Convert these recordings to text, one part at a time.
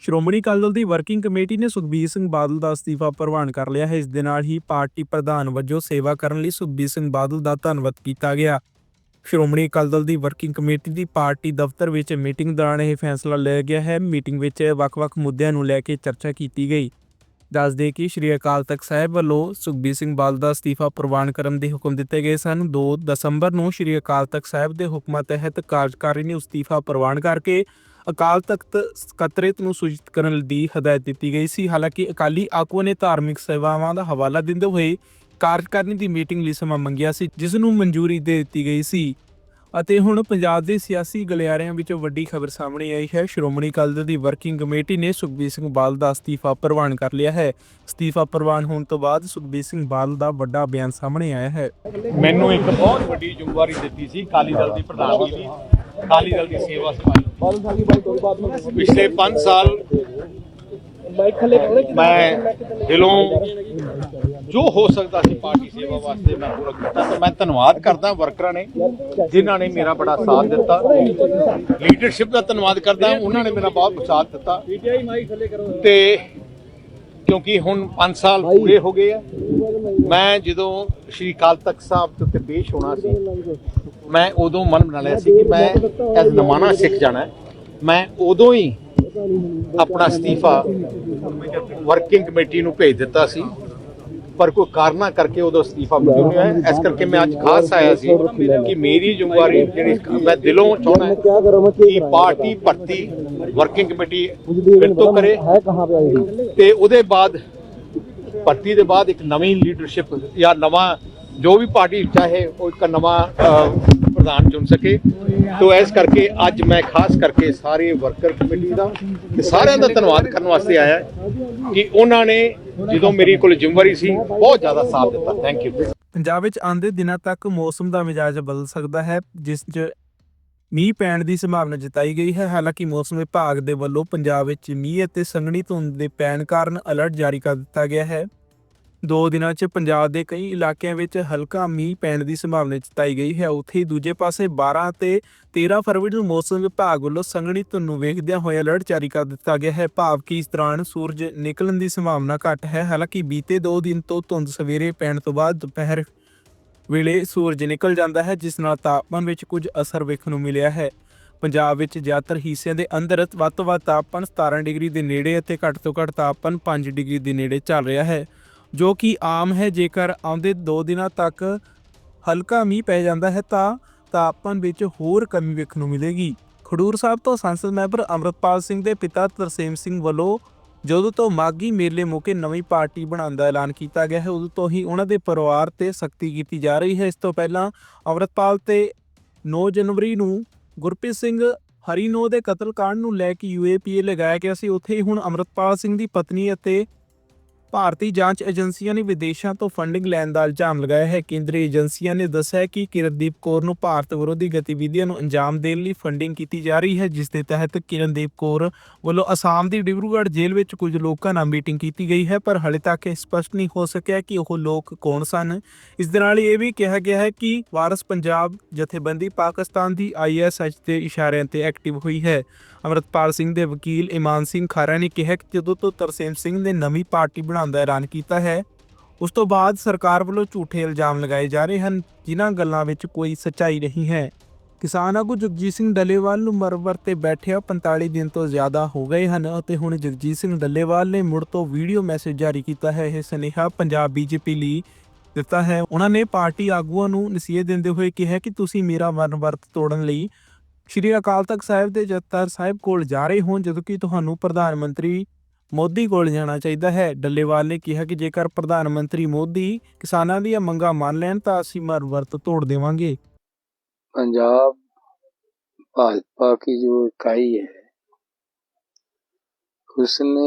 ਸ਼੍ਰੋਮਣੀ ਅਕਾਲੀ ਦਲ ਦੀ working committee ਨੇ ਸੁਖਬੀਰ ਸਿੰਘ ਬਾਦਲ ਦਾ ਅਸਤੀਫਾ ਪ੍ਰਵਾਨ ਕਰ ਲਿਆ ਹੈ। ਇਸ ਦੇ ਨਾਲ ਹੀ ਪਾਰਟੀ ਪ੍ਰਧਾਨ ਵਜੋਂ ਸੇਵਾ ਕਰਨ ਲਈ ਸੁਖਬੀਰ ਸਿੰਘ ਬਾਦਲ ਦਾ ਧੰਨਵਾਦ ਕੀਤਾ ਗਿਆ। ਸ਼੍ਰੋਮਣੀ ਅਕਾਲੀ ਦਲ ਦੀ ਵਰਕਿੰਗ ਕਮੇਟੀ ਦੀ ਪਾਰਟੀ ਦਫ਼ਤਰ ਵਿੱਚ ਮੀਟਿੰਗ ਦੌਰਾਨ ਇਹ ਫੈਸਲਾ ਲਿਆ ਗਿਆ ਹੈ। ਮੀਟਿੰਗ ਵਿੱਚ ਵੱਖ-ਵੱਖ ਮੁੱਦਿਆਂ ਨੂੰ ਲੈ ਕੇ ਚਰਚਾ ਕੀਤੀ ਗਈ। ਦੱਸਦੇ ਕਿ ਸ਼੍ਰੀ ਅਕਾਲ ਤਖਤ ਸਾਹਿਬ ਵੱਲੋਂ ਸੁਖਬੀਰ ਸਿੰਘ ਬਾਦਲ ਦਾ ਅਸਤੀਫਾ ਪ੍ਰਵਾਨ ਕਰਨ ਦੇ ਹੁਕਮ ਦਿੱਤੇ ਗਏ ਸਨ। 2 ਦਸੰਬਰ ਨੂੰ ਸ਼੍ਰੀ ਅਕਾਲ ਤਖਤ ਸਾਹਿਬ ਦੇ ਹੁਕਮਾਂ ਤਹਿਤ ਕਾਰਜਕਾਰੀ ਨੇ ਅਸਤੀਫਾ ਪ੍ਰਵਾਨ ਕਰਕੇ ਅਕਾਲ ਤਖਤ ਸਕੱਤਰੇਤ ਨੂੰ ਸੂਚਿਤ ਕਰਨ ਦੀ ਹਦਾਇਤ ਦਿੱਤੀ ਗਈ ਸੀ। ਹਾਲਾਂਕਿ ਅਕਾਲੀ ਆਗੂਆਂ ਨੇ ਧਾਰਮਿਕ ਸੇਵਾਵਾਂ ਦਾ ਹਵਾਲਾ ਦਿੰਦੇ ਹੋਏ ਕਾਰਜਕਾਰਨੀ ਦੀ ਮੀਟਿੰਗ ਲਈ ਸਮਾਂ ਮੰਗਿਆ ਸੀ, ਜਿਸ ਨੂੰ ਮਨਜ਼ੂਰੀ ਦੇ ਦਿੱਤੀ ਗਈ ਸੀ। ਅਤੇ ਹੁਣ ਪੰਜਾਬ ਦੇ ਸਿਆਸੀ ਗਲਿਆਰਿਆਂ ਵਿੱਚੋਂ ਵੱਡੀ ਖਬਰ ਸਾਹਮਣੇ ਆਈ ਹੈ। ਸ਼੍ਰੋਮਣੀ ਅਕਾਲੀ ਦਲ ਦੀ ਵਰਕਿੰਗ ਕਮੇਟੀ ਨੇ ਸੁਖਬੀਰ ਸਿੰਘ ਬਾਦਲ ਦਾ ਅਸਤੀਫਾ ਪ੍ਰਵਾਨ ਕਰ ਲਿਆ ਹੈ। ਅਸਤੀਫਾ ਪ੍ਰਵਾਨ ਹੋਣ ਤੋਂ ਬਾਅਦ ਸੁਖਬੀਰ ਸਿੰਘ ਬਾਦਲ ਦਾ ਵੱਡਾ ਬਿਆਨ ਸਾਹਮਣੇ ਆਇਆ ਹੈ। ਮੈਨੂੰ ਇੱਕ ਬਹੁਤ ਵੱਡੀ ਜ਼ਿੰਮੇਵਾਰੀ ਦਿੱਤੀ ਸੀ ਅਕਾਲੀ ਦਲ ਦੀ ਪ੍ਰਧਾਨਗੀ ਦੀ ਅਕਾਲੀ ਦਲ ਦੀ ਸੇਵਾ ਸੰਭਾਲੀ। ਪਿਛਲੇ 5 ਸਾਲ ਮੈਂ ਦਿਲੋਂ ਜੋ ਹੋ ਸਕਦਾ ਸੀ ਪਾਰਟੀ ਸੇਵਾ ਵਾਸਤੇ ਮੈਂ ਪੂਰਾ ਕੀਤਾ ਤੇ ਮੈਂ ਧੰਨਵਾਦ ਕਰਦਾ ਵਰਕਰਾਂ ਨੇ ਜਿਨ੍ਹਾਂ ਨੇ ਮੇਰਾ ਬੜਾ ਸਾਥ ਦਿੱਤਾ। ਲੀਡਰਸ਼ਿਪ ਦਾ ਧੰਨਵਾਦ ਕਰਦਾ, ਉਹਨਾਂ ਨੇ ਮੇਰਾ ਬਹੁਤ ਸਾਥ ਦਿੱਤਾ। ਤੇ ਕਿਉਂਕਿ ਹੁਣ 5 ਸਾਲ ਪੂਰੇ ਹੋ ਗਏ ਆ, ਮੈਂ ਜਦੋਂ ਸ਼੍ਰੀ ਅਕਾਲ ਤਖਤ ਸਾਹਿਬ ਦੇ ਉੱਤੇ ਪੇਸ਼ ਹੋਣਾ ਸੀ ਮੈਂ ਉਦੋਂ ਮਨ ਬਣਾ ਲਿਆ ਸੀ ਕਿ ਮੈਂ ਐਸ ਨਮਾਨਾ ਸਿੱਖ ਜਾਣਾ ਮੈਂ ਉਦੋਂ ਹੀ ਆਪਣਾ ਅਸਤੀਫਾ ਵਰਕਿੰਗ ਕਮੇਟੀ ਨੂੰ ਭੇਜ ਦਿੱਤਾ ਸੀ। ਪਰ ਕੋਈ ਕਾਰਨਾ ਕਰਕੇ ਉਦੋਂ ਅਸਤੀਫਾ ਮਨਜ਼ੂਰ ਨਹੀਂ ਹੋਇਆ। ਇਸ ਕਰਕੇ ਮੈਂ ਅੱਜ ਖਾਸ ਆਇਆ ਸੀ ਕਿ ਮੇਰੀ ਜ਼ਿੰਮੇਵਾਰੀ ਜਿਹੜੀ ਮੈਂ ਦਿਲੋਂ ਚਾਹੁੰਦਾ ਕਿ ਪਾਰਟੀ ਭਰਤੀ ਵਰਕਿੰਗ ਕਮੇਟੀ ਫਿਰ ਤੋਂ ਕਰੇ। ਤੇ ਉਹਦੇ ਬਾਅਦ, ਭਰਤੀ ਦੇ ਬਾਅਦ ਇੱਕ ਨਵੀਂ ਲੀਡਰਸ਼ਿਪ ਜਾਂ ਨਵਾਂ ਜੋ ਵੀ ਪਾਰਟੀ ਚਾਹੇ ਉਹ ਇੱਕ ਨਵਾਂ ਪ੍ਰਧਾਨ ਚੁਣ ਸਕੇ। ਤੋਂ ਇਸ ਕਰਕੇ ਅੱਜ ਮੈਂ ਖਾਸ ਕਰਕੇ ਸਾਰੇ ਵਰਕਰ ਕਮੇਟੀ ਦਾ ਤੇ ਸਾਰਿਆਂ ਦਾ ਧੰਨਵਾਦ ਕਰਨ ਵਾਸਤੇ ਆਇਆ ਕਿ ਉਹਨਾਂ ਨੇ ਜਦੋਂ ਮੇਰੀ ਕੋਲ ਜ਼ਿੰਮੇਵਾਰੀ ਸੀ, ਬਹੁਤ ਜ਼ਿਆਦਾ ਸਾਥ ਦਿੱਤਾ। ਥੈਂਕ ਯੂ ਪੰਜਾਬ ਵਿੱਚ ਆਉਂਦੇ ਦਿਨਾਂ ਤੱਕ ਮੌਸਮ ਦਾ ਮਿਜਾਜ ਬਦਲ ਸਕਦਾ ਹੈ, ਜਿਸ 'ਚ ਮੀਂਹ ਪੈਣ ਦੀ ਸੰਭਾਵਨਾ ਜਤਾਈ ਗਈ ਹੈ। ਹਾਲਾਂਕਿ ਮੌਸਮ ਵਿਭਾਗ ਦੇ ਵੱਲੋਂ ਪੰਜਾਬ ਵਿੱਚ ਮੀਂਹ ਅਤੇ ਸੰਘਣੀ ਧੁੰਦ ਦੇ ਪੈਣ ਕਾਰਨ ਅਲਰਟ ਜਾਰੀ ਕਰ ਦਿੱਤਾ ਗਿਆ ਹੈ। ਦੋ ਦਿਨਾਂ 'ਚ ਪੰਜਾਬ ਦੇ ਕਈ ਇਲਾਕਿਆਂ ਵਿੱਚ ਹਲਕਾ ਮੀਂਹ ਪੈਣ ਦੀ ਸੰਭਾਵਨਾ ਜਤਾਈ ਗਈ ਹੈ। ਉੱਥੇ ਹੀ ਦੂਜੇ ਪਾਸੇ 12 ਤੇ 13 ਫਰਵਰੀ ਨੂੰ ਮੌਸਮ ਵਿਭਾਗ ਵੱਲੋਂ ਸੰਘਣੀ ਧੁੰਦ ਨੂੰ ਵੇਖਦਿਆਂ ਹੋਏ ਅਲਰਟ ਜਾਰੀ ਕਰ ਦਿੱਤਾ ਗਿਆ ਹੈ। ਭਾਵ ਕਿ ਇਸ ਦੌਰਾਨ ਸੂਰਜ ਨਿਕਲਣ ਦੀ ਸੰਭਾਵਨਾ ਘੱਟ ਹੈ। ਹਾਲਾਂਕਿ ਬੀਤੇ 2 ਦਿਨ ਤੋਂ ਧੁੰਦ ਸਵੇਰੇ ਪੈਣ ਤੋਂ ਬਾਅਦ ਦੁਪਹਿਰ ਵੇਲੇ ਸੂਰਜ ਨਿਕਲ ਜਾਂਦਾ ਹੈ, ਜਿਸ ਨਾਲ ਤਾਪਮਾਨ ਵਿੱਚ ਕੁਝ ਅਸਰ ਵੇਖਣ ਨੂੰ ਮਿਲਿਆ ਹੈ। ਪੰਜਾਬ ਵਿੱਚ ਜ਼ਿਆਦਾਤਰ ਹਿੱਸਿਆਂ ਦੇ ਅੰਦਰ ਵੱਧ ਤੋਂ ਵੱਧ ਤਾਪਮਾਨ 17 ਡਿਗਰੀ ਦੇ ਨੇੜੇ ਅਤੇ ਘੱਟ ਤੋਂ ਘੱਟ ਤਾਪਮਾਨ 5 ਡਿਗਰੀ ਦੇ ਨੇੜੇ ਚੱਲ ਰਿਹਾ ਹੈ। ਜੋ ਕਿ ਆਮ ਹੈ, ਜੇਕਰ ਆਉਂਦੇ 2 ਦਿਨਾਂ ਤੱਕ ਹਲਕਾ ਮੀਂਹ ਪੈ ਜਾਂਦਾ ਹੈ, ਤਾਂ ਤਾਪਮਾਨ ਵਿੱਚ ਹੋਰ ਕਮੀ ਵੇਖਣ ਨੂੰ ਮਿਲੇਗੀ। ਖਡੂਰ ਸਾਹਿਬ ਤੋਂ ਸੰਸਦ ਮੈਂਬਰ ਅਮਰਤਪਾਲ ਸਿੰਘ ਦੇ ਪਿਤਾ ਤਰਸੇਮ ਸਿੰਘ ਵੱਲੋਂ ਜਦੋਂ ਤੋਂ ਮਾਗੀ ਮੇਲੇ ਮੌਕੇ ਨਵੀਂ ਪਾਰਟੀ ਬਣਾਉਣ ਦਾ ਐਲਾਨ ਕੀਤਾ ਗਿਆ ਹੈ, ਉਦੋਂ ਤੋਂ ਹੀ ਉਹਨਾਂ ਦੇ ਪਰਿਵਾਰ ਤੇ ਸਖਤੀ ਕੀਤੀ ਜਾ ਰਹੀ ਹੈ। ਇਸ ਤੋਂ ਪਹਿਲਾਂ ਅਮਰਤਪਾਲ ਤੇ 9 ਜਨਵਰੀ ਨੂੰ ਗੁਰਪ੍ਰੀਤ ਸਿੰਘ ਹਰੀਨੋ ਦੇ ਕਤਲकांड ਨੂੰ ਲੈ ਕੇ ਯੂਏਪੀਏ ਲਗਾਇਆ ਗਿਆ ਸੀ। ਉੱਥੇ ਹੀ ਹੁਣ ਅਮਰਤਪਾਲ ਸਿੰਘ ਦੀ ਪਤਨੀ ਅਤੇ ਭਾਰਤੀ ਜਾਂਚ ਏਜੰਸੀਆਂ ਨੇ ਵਿਦੇਸ਼ਾਂ ਤੋਂ ਫੰਡਿੰਗ ਲੈਣ ਦਾ ਇਲਜ਼ਾਮ ਲਗਾਇਆ ਹੈ। ਕੇਂਦਰੀ ਏਜੰਸੀਆਂ ਨੇ ਦੱਸਿਆ ਕਿ ਕਿਰਨਦੀਪ ਕੌਰ ਨੂੰ ਭਾਰਤ ਵਿਰੋਧੀ ਗਤੀਵਿਧੀਆਂ ਨੂੰ ਅੰਜਾਮ ਦੇਣ ਲਈ ਫੰਡਿੰਗ ਕੀਤੀ ਜਾ ਰਹੀ ਹੈ, ਜਿਸ ਦੇ ਤਹਿਤ ਕਿਰਨਦੀਪ ਕੌਰ ਵੱਲੋਂ ਅਸਾਮ ਦੀ ਡਿਬਰੂਗੜ੍ਹ ਜੇਲ੍ਹ ਵਿੱਚ ਕੁਝ ਲੋਕਾਂ ਨਾਲ ਮੀਟਿੰਗ ਕੀਤੀ ਗਈ ਹੈ, ਪਰ ਹਾਲੇ ਤੱਕ ਇਹ ਸਪਸ਼ਟ ਨਹੀਂ ਹੋ ਸਕਿਆ ਕਿ ਉਹ ਲੋਕ ਕੌਣ ਸਨ। ਇਸ ਦੇ ਨਾਲ ਇਹ ਵੀ ਕਿਹਾ ਗਿਆ ਹੈ ਕਿ ਵਾਰਸ ਪੰਜਾਬ ਜਥੇਬੰਦੀ ਪਾਕਿਸਤਾਨ ਦੀ ਆਈਐਸਐਚ ਦੇ ਇਸ਼ਾਰਿਆਂ ਤੇ ਐਕਟਿਵ ਹੋਈ ਹੈ। ਅਮਰਤਪਾਲ ਸਿੰਘ ਦੇ ਵਕੀਲ ਇਮਾਨ ਸਿੰਘ ਖਾਰਾ ਨੇ ਕਿਹਾ ਕਿ ਜਦੋਂ ਤੋਂ ਤਰਸੇਮ ਸਿੰਘ ਨੇ ਨਵੀਂ ਪਾਰਟੀ ਬਣਾਉਣ ਦਾ ਐਲਾਨ ਕੀਤਾ ਹੈ, ਉਸ ਤੋਂ ਬਾਅਦ ਸਰਕਾਰ ਵੱਲੋਂ ਝੂਠੇ ਇਲਜ਼ਾਮ ਲਗਾਏ ਜਾ ਰਹੇ ਹਨ, ਜਿਨ੍ਹਾਂ ਗੱਲਾਂ ਵਿੱਚ ਕੋਈ ਸੱਚਾਈ ਨਹੀਂ ਹੈ। ਕਿਸਾਨ ਆਗੂ ਜਗਜੀਤ ਸਿੰਘ ਡੱਲੇਵਾਲ ਨੂੰ ਮਰਵਰ ਤੇ ਬੈਠਿਆ 45 ਦਿਨ ਤੋਂ ਜ਼ਿਆਦਾ ਹੋ ਗਏ ਹਨ ਅਤੇ ਹੁਣ ਜਗਜੀਤ ਸਿੰਘ ਡੱਲੇਵਾਲ ਨੇ ਮੁੜ ਤੋਂ ਵੀਡੀਓ ਮੈਸੇਜ ਜਾਰੀ ਕੀਤਾ ਹੈ, ਇਹ ਸੁਨੇਹਾ ਪੰਜਾਬ ਬੀਜੇਪੀ ਲਈ ਦਿੱਤਾ ਹੈ। ਉਹਨਾਂ ਨੇ ਪਾਰਟੀ ਆਗੂਆਂ ਨੂੰ ਨਸੀਹਤ ਦਿੰਦੇ ਹੋਏ ਕਿਹਾ ਕਿ ਤੁਸੀਂ ਮੇਰਾ ਮਰਨ ਵਰਤ ਤੋੜਨ ਲਈ ਸ਼੍ਰੀ ਅਕਾਲ ਤਖਤ ਸਾਹਿਬ ਦੇ ਜੱਤਰ ਸਾਹਿਬ ਕੋਲ ਜਾ ਰਹੇ ਹੋ ਜਦੋਂ ਕਿ ਤੁਹਾਨੂੰ ਪ੍ਰਧਾਨ ਮੰਤਰੀ ਮੋਦੀ ਕੋਲ ਜਾਣਾ ਚਾਹੀਦਾ ਹੈ ਡੱਲੇਵਾਲ ਨੇ ਕਿਹਾ ਕਿ ਜੇਕਰ ਪ੍ਰਧਾਨ ਮੰਤਰੀ ਮੋਦੀ ਕਿਸਾਨਾਂ ਦੀਆਂ ਮੰਗਾਂ ਮੰਨ ਲੈਣ ਤਾਂ ਅਸੀਂ ਮਰਨ ਵਰਤ ਤੋੜ ਦੇਵਾਂਗੇ पंजाब भाजपा की जो इकाई है उसने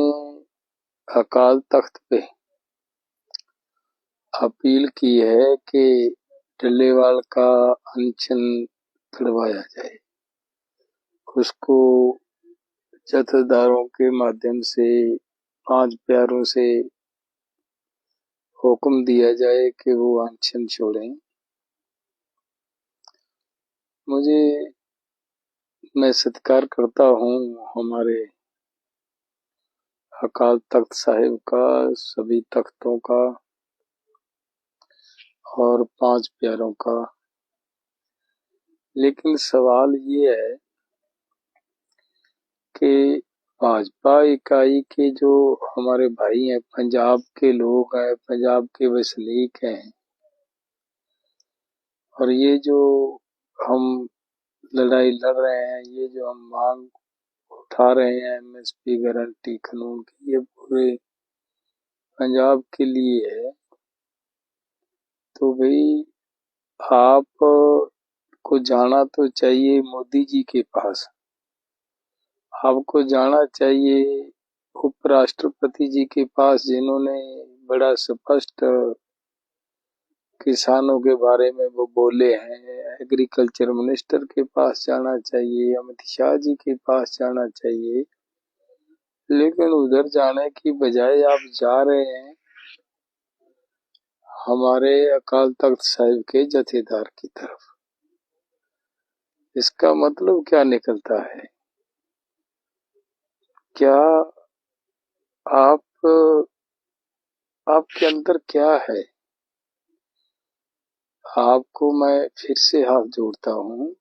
अकाल तख्त पे अपील की है कि टल्लेवाल का अनशन छुड़वाया जाए उसको जथेदारों के माध्यम से, पाँच प्यारों से हुक्म दिया जाए कि वो अनशन छोड़ें। मुझे, मैं सत्कार करता हूँ हमारे अकाल तख्त साहिब का, सभी तख्तों का और पाँच प्यारों का। लेकिन सवाल ये है कि भाजपा इकाई के जो हमारे भाई हैं, पंजाब के लोग हैं, पंजाब के वसनीक हैं। और ये जो हम लड़ाई लड़ रहे हैं, ये जो हम मांग उठा रहे हैं एमएसपी गारंटी कानून की, ये पूरे पंजाब के लिए है। तो भाई, आप को जाना तो चाहिए मोदी जी के पास। आपको जाना चाहिए उपराष्ट्रपति जी के पास, जिन्होंने बड़ा स्पष्ट किसानों के बारे में वो बोले हैं। एग्रीकल्चर मिनिस्टर के पास जाना चाहिए, अमित शाह जी के पास जाना चाहिए। लेकिन उधर जाने की बजाय आप जा रहे हैं हमारे अकाल तख्त साहिब के जथेदार की तरफ़। इसका मतलब क्या निकलता है? क्या आप, आपके अंदर क्या है? आपको मैं फिर से हाथ जोड़ता हूँ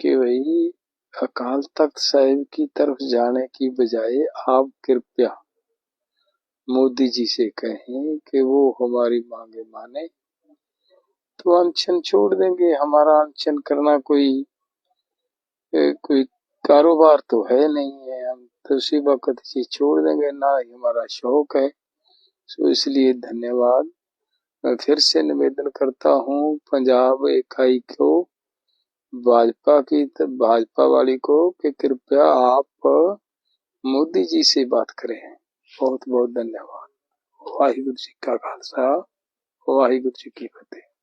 कि वही अकाल तख्त साहिब की तरफ़ जाने की बजाय आप कृपया मोदी जी से कहें कि वो हमारी मांगे माने। तो अनशन छोड़ देंगे। हमारा अनशन करना कोई कोई कारोबार तो है नहीं। तो उसी वक्त चीज़ छोड़ देंगे। ना ही हमारा शौक है। सो इसलिए धन्यवाद। मैं फिर से निवेदन करता हूँ, पंजाब इकाई को, भाजपा की भाजपा वाली को कि कृपया आप मोदी जी से बात करें। बहुत बहुत धन्यवाद। वाहिगुरु जी का खालसा। वाहिगुरु जी की फतेह।